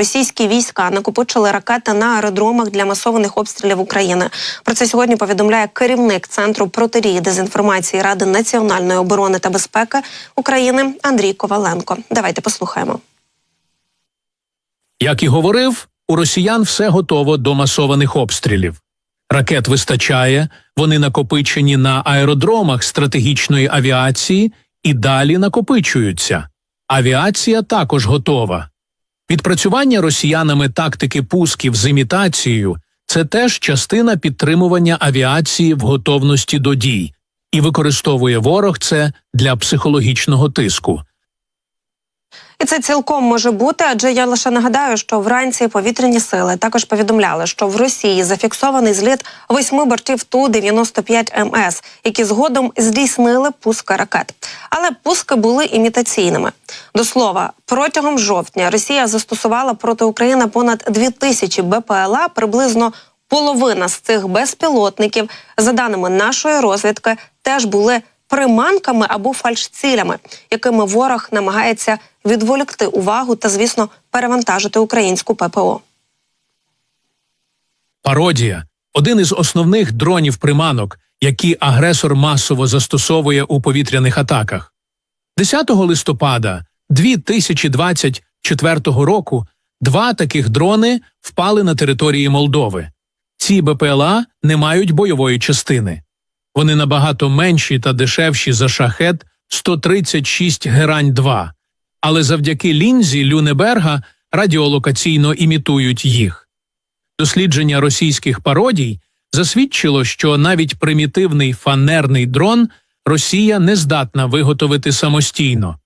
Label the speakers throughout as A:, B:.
A: російські війська накопичили ракети на аеродромах для масованих обстрілів України. Про це сьогодні повідомляє керівник центру протидії дезінформації Ради національної оборони та безпеки України Андрій Коваленко. Давайте послухаємо.
B: Як і говорив, у росіян все готово до масованих обстрілів. Ракет вистачає, вони накопичені на аеродромах стратегічної авіації і далі накопичуються. Авіація також готова. Відпрацювання росіянами тактики пусків з імітацією це теж частина підтримування авіації в готовності до дій, і використовує ворог це для психологічного тиску.
A: І це цілком може бути, адже я лише нагадаю, що вранці повітряні сили також повідомляли, що в Росії зафіксований зліт восьми бортів ту 95 МС, які згодом здійснили пуски ракет. Але пуски були імітаційними. До слова, протягом жовтня Росія застосувала проти України понад 2000 БПЛА, приблизно половина з цих безпілотників, за даними нашої розвідки, теж були приманками або фальшцілями, якими ворог намагається відволікти увагу та, звісно, перевантажити українську ППО.
B: Пародія один із основних дронів приманок, які агресор масово застосовує у повітряних атаках. 10 листопада 2024 року два таких дрони впали на території Молдови. Ці БПЛА не мають бойової частини. Вони набагато менші та дешевші за шахет 136 Герань 2 але завдяки лінзі Люнеберга радіолокаційно імітують їх. Дослідження російських пародій засвідчило, що навіть примітивний фанерний дрон Росія не здатна виготовити самостійно.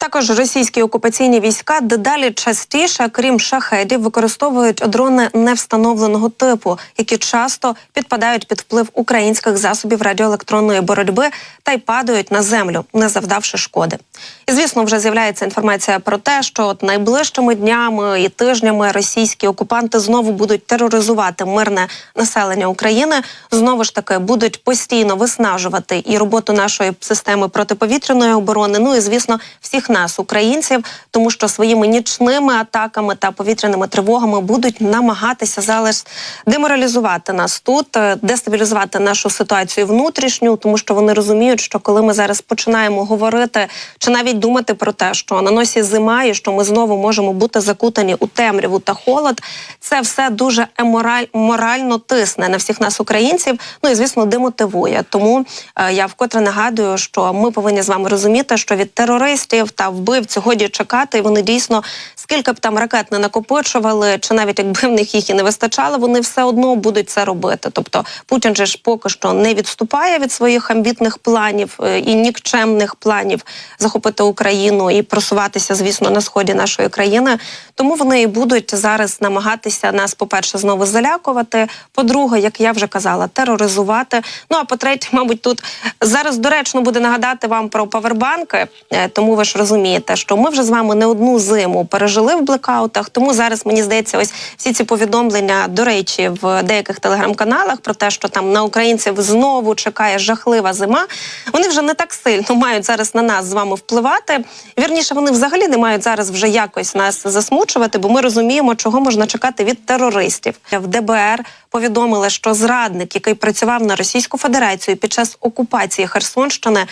A: Також російські окупаційні війська дедалі частіше, крім шахедів, використовують дрони невстановленого типу, які часто підпадають під вплив українських засобів радіоелектронної боротьби та й падають на землю, не завдавши шкоди. І звісно, вже з'являється інформація про те, що от найближчими днями і тижнями російські окупанти знову будуть тероризувати мирне населення України. Знову ж таки будуть постійно виснажувати і роботу нашої системи протиповітряної оборони. Ну і звісно, всіх нас, українців, тому що своїми нічними атаками та повітряними тривогами будуть намагатися зараз деморалізувати нас тут, е, дестабілізувати нашу ситуацію внутрішню, тому що вони розуміють, що коли ми зараз починаємо говорити чи навіть думати про те, що на носі зима і що ми знову можемо бути закутані у темряву та холод, це все дуже емораль морально тисне на всіх нас, українців. Ну і звісно, демотивує. Тому е, я вкотре нагадую, що ми повинні з вами розуміти, що від терористів та вбивців годі чекати, вони дійсно скільки б там ракет не накопичували, чи навіть якби в них їх і не вистачало, вони все одно будуть це робити. Тобто Путін же ж поки що не відступає від своїх амбітних планів е, і нікчемних планів захопити Україну і просуватися, звісно, на сході нашої країни. Тому вони і будуть зараз намагатися нас, по-перше, знову залякувати. По-друге, як я вже казала, тероризувати. Ну а по-третє, мабуть, тут зараз доречно буде нагадати вам про павербанки, е, тому ви ж розумієте, що ми вже з вами не одну зиму пережили в блекаутах. Тому зараз мені здається, ось всі ці повідомлення, до речі, в деяких телеграм-каналах про те, що там на українців знову чекає жахлива зима. Вони вже не так сильно мають зараз на нас з вами впливати. Вірніше, вони взагалі не мають зараз вже якось нас засмучувати, бо ми розуміємо, чого можна чекати від терористів. В ДБР повідомили, що зрадник, який працював на Російську Федерацію під час окупації Херсонщини,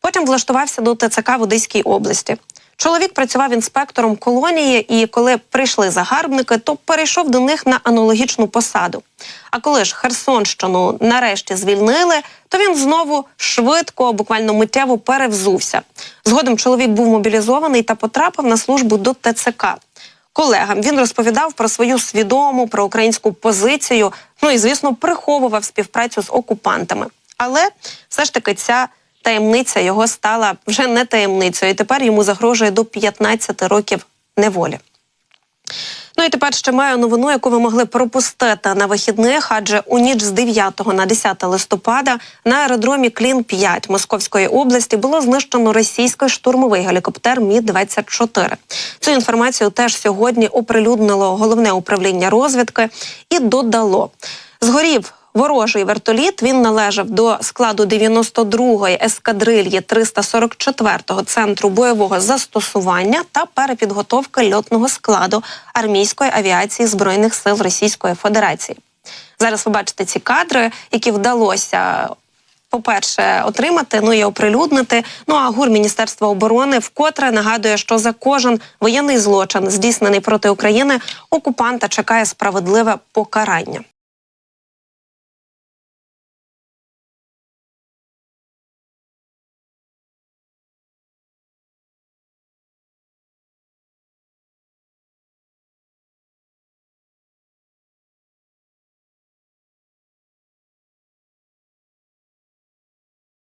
A: потім влаштувався до ТЦК в Одеській області. Чоловік працював інспектором колонії, і коли прийшли загарбники, то перейшов до них на аналогічну посаду. А коли ж Херсонщину нарешті звільнили, то він знову швидко, буквально миттєво перевзувся. Згодом чоловік був мобілізований та потрапив на службу до ТЦК. Колегам він розповідав про свою свідому, про українську позицію. Ну і звісно, приховував співпрацю з окупантами. Але все ж таки ця таємниця його стала вже не таємницею, і тепер йому загрожує до 15 років неволі. Ну і тепер ще маю новину, яку ви могли пропустити на вихідних, адже у ніч з 9 на 10 листопада на аеродромі Клін 5 Московської області було знищено російський штурмовий гелікоптер Мі 24 Цю інформацію теж сьогодні оприлюднило головне управління розвідки і додало. Згорів ворожий вертоліт. Він належав до складу 92-ї ескадрильї 344-го центру бойового застосування та перепідготовки льотного складу армійської авіації збройних сил Російської Федерації. Зараз ви бачите ці кадри, які вдалося. По-перше, отримати, ну і оприлюднити. Ну а гур Міністерства оборони вкотре нагадує, що за кожен воєнний злочин, здійснений проти України, окупанта чекає справедливе покарання.